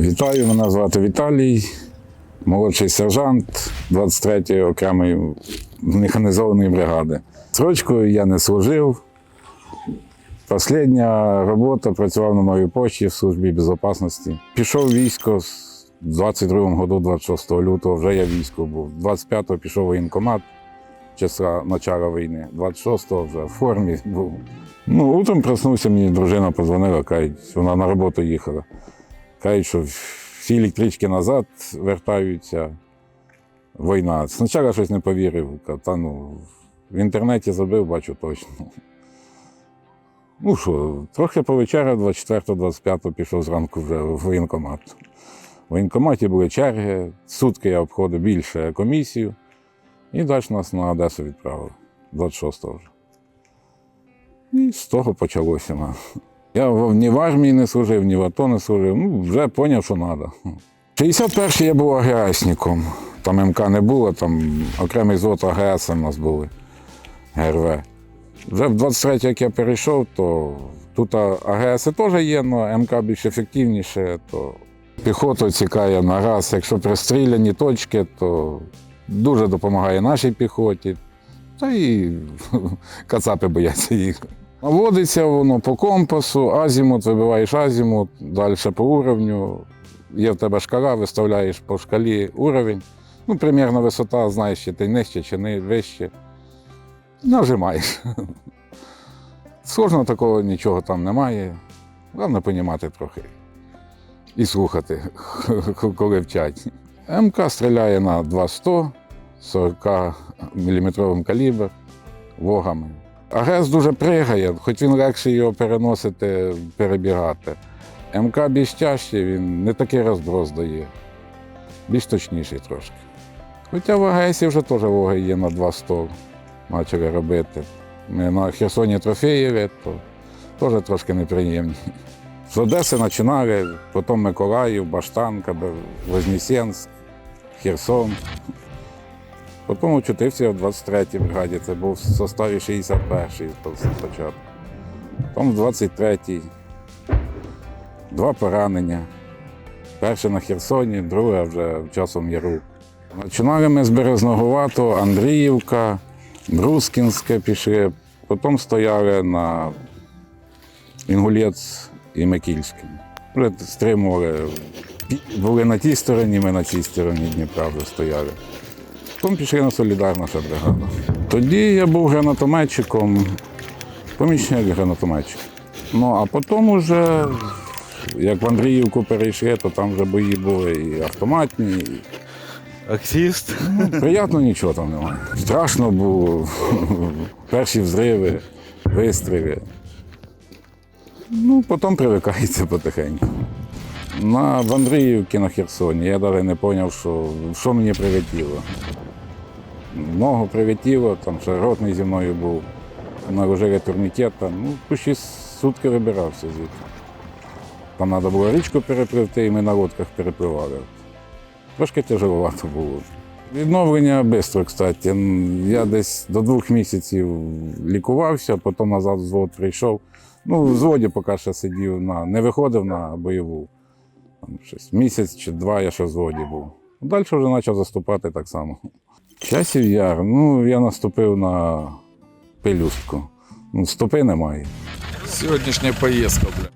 Вітаю, мене звати Віталій, молодший сержант 23-ї окремої механізованої бригади. Срочкою я не служив. Остання робота працював на новій почті в службі безпечності. Пішов в військо з 22-му году, 26 лютого, вже я в війську був. 25-го пішов воєнкомат часа начала війни. 26-го вже в формі був. Ну, утром проснувся, мені дружина подзвонила, каже, вона на роботу їхала. Кажуть, що всі електрички назад вертаються. Війна. Спочатку щось не повірив. Та ну, в інтернеті забив, бачу точно. Ну що, трохи повечеряв, 24-25 пішов зранку вже в воєнкомат. В воєнкоматі були черги, сутки я обходив більше комісію. І далі нас на Одесу відправили, 26-го вже. І з того почалося. Я ні в армії не служив, ні в АТО не служив. Ну, вже зрозумів, що треба. 61-й я був АГСником. Там МК не було, там окремий звод АГС у нас були. ГРВ. Вже в 23-й, як я перейшов, то тут АГС теж є, але МК більш ефективніше, то піхоту цікає на раз. Якщо пристріляні точки, то дуже допомагає нашій піхоті. Та і кацапи бояться їх. Наводиться воно по компасу, азімут, вибиваєш азімут, далі по уровню. Є в тебе шкала, виставляєш по шкалі уровень. Ну, примірна висота, знаєш, чи ти нижче, чи не вище. Нажимаєш. Сложно такого нічого там немає. Головне понімати трохи. І слухати, коли вчать. МК стріляє на 200, 40 мм калібр вогами. АГС дуже пригає, хоч він легше його переносити, перебігати. МК більш тяжчий, він не такий розброс дає, більш точніший трошки. Хоча в АГСі вже теж воги є на 200, почали робити. Ми на Херсоні трофеєві, то теж трошки неприємні. З Одеси починали, потім Миколаїв, Баштанка, Вознесенськ, Херсон. Потім учутився в 23-й бригаді, це був в составі 61-ї спочатку. Потім в 23-й. Два поранення. Перше на Херсоні, друге вже часом Яру. Починали ми з Березногувато, Андріївка, Брускінське пішли, потім стояли на Інгулець і Микільське. Вже стримували. Були на тій стороні, ми на цій стороні Дніпра вже стояли. Потім пішли на солідарну ще бригаду. Тоді я був гранатометчиком, помічник гранатометчик. Ну а потім уже, як в Андріївку перейшли, то там вже бої були і автоматні. І... Активіст. Приятно нічого там немає. Страшно було. Перші взриви, вистріли. Ну, потім привикається потихеньку. На в Андріївці на Херсоні я навіть не зрозумів, що, що мені прилетіло. Ногу прилетіло, там ще ротний зі мною був, наложили турнікет, там, ну, почти сутки вибирався звідти. Там треба було річку перепливти, і ми на лодках перепливали. Трошки тяжеловато було. Відновлення швидко, кстати. Я десь до двох місяців лікувався, потім назад в взвод прийшов. Ну, в взводі поки ще сидів, на, не виходив на бойову. Там щось, місяць чи два я ще в взводі був. Далі вже почав заступати так само. Часів яр, ну я наступив на пелюстку. Ну, стопи немає. Сегодняшняя поездка, блядь.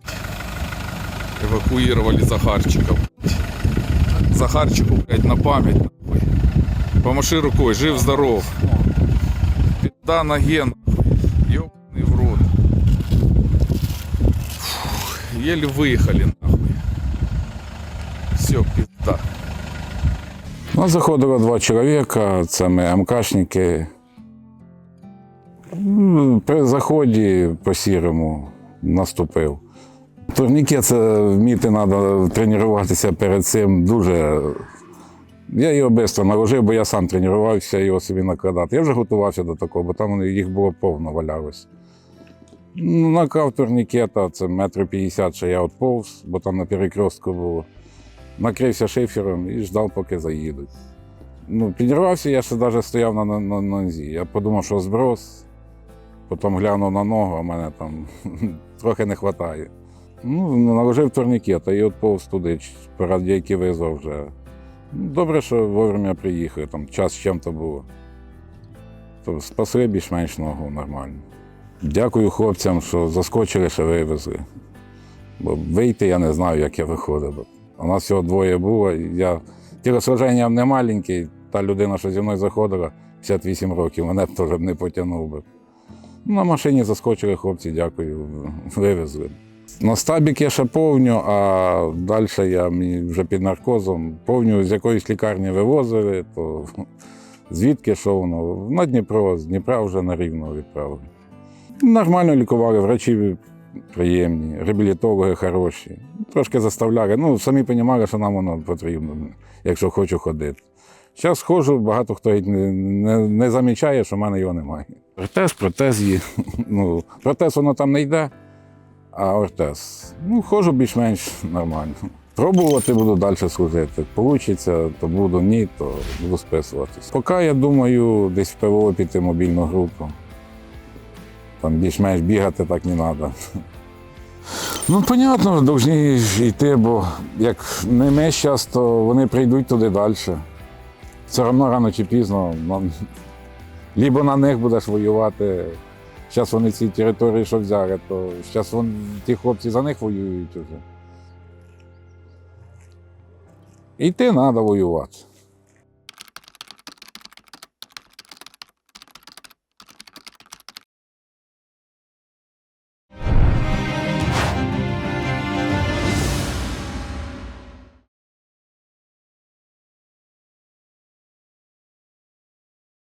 Эвакуировали Захарчика, блядь. Захарчику, блядь, на память, нахуй. Помаши рукой, жив-здоров. Пизда на ген, ёбаный в рот. Фух, еле выехали, нахуй. Все, пизда. У нас заходило два чоловіка, це ми МКшники. При заході по сірому наступив. Турнікет це вміти треба тренуватися перед цим дуже. Я його швидко наложив, бо я сам тренувався його собі накладати. Я вже готувався до такого, бо там їх було повно валялось. Ну, Наклав турнікета, це метр п'ятдесят, що я отповз, бо там на перекрестку було накрився шифером і ждав, поки заїдуть. Ну, підірвався, я ще навіть стояв на, на, нозі. Я подумав, що зброс, потім глянув на ногу, а мене там трохи не вистачає. Ну, наложив турнікет, і от повз туди, радійки визвав вже. Ну, Добре, що вовремя приїхали, там час з чим-то було. То спасли більш-менш ногу нормально. Дякую хлопцям, що заскочили, що вивезли. Бо вийти я не знаю, як я виходив. У нас всього двоє було. Я тілосложення не маленький, та людина, що зі мною заходила, 58 років, мене б теж не потягнув би. На машині заскочили хлопці, дякую, вивезли. На стабік я ще повню, а далі я вже під наркозом повню з якоїсь лікарні вивозили, то звідки що воно? На Дніпро, з Дніпра вже на Рівно відправили. Нормально лікували, врачі приємні, реабілітологи хороші. Трошки заставляли. Ну, самі розуміли, що нам воно потрібно, якщо хочу ходити. Зараз ходжу, багато хто не, не, не замічає, що в мене його немає. Ортез, протез є. Ну, протез воно там не йде, а ортез. Ну, ходжу більш-менш нормально. Пробувати буду далі служити. Получиться, то буду, ні, то буду списуватися. Поки я думаю, десь в ПВО піти мобільну групу. Там більш-менш бігати так не треба. Ну, понятно, повинні йти, бо як не ми зараз, то вони прийдуть туди далі. Все одно рано чи пізно. Лібо на них будеш воювати. Зараз вони ці території, що взяли, то зараз ті хлопці за них воюють вже. Йти треба воювати.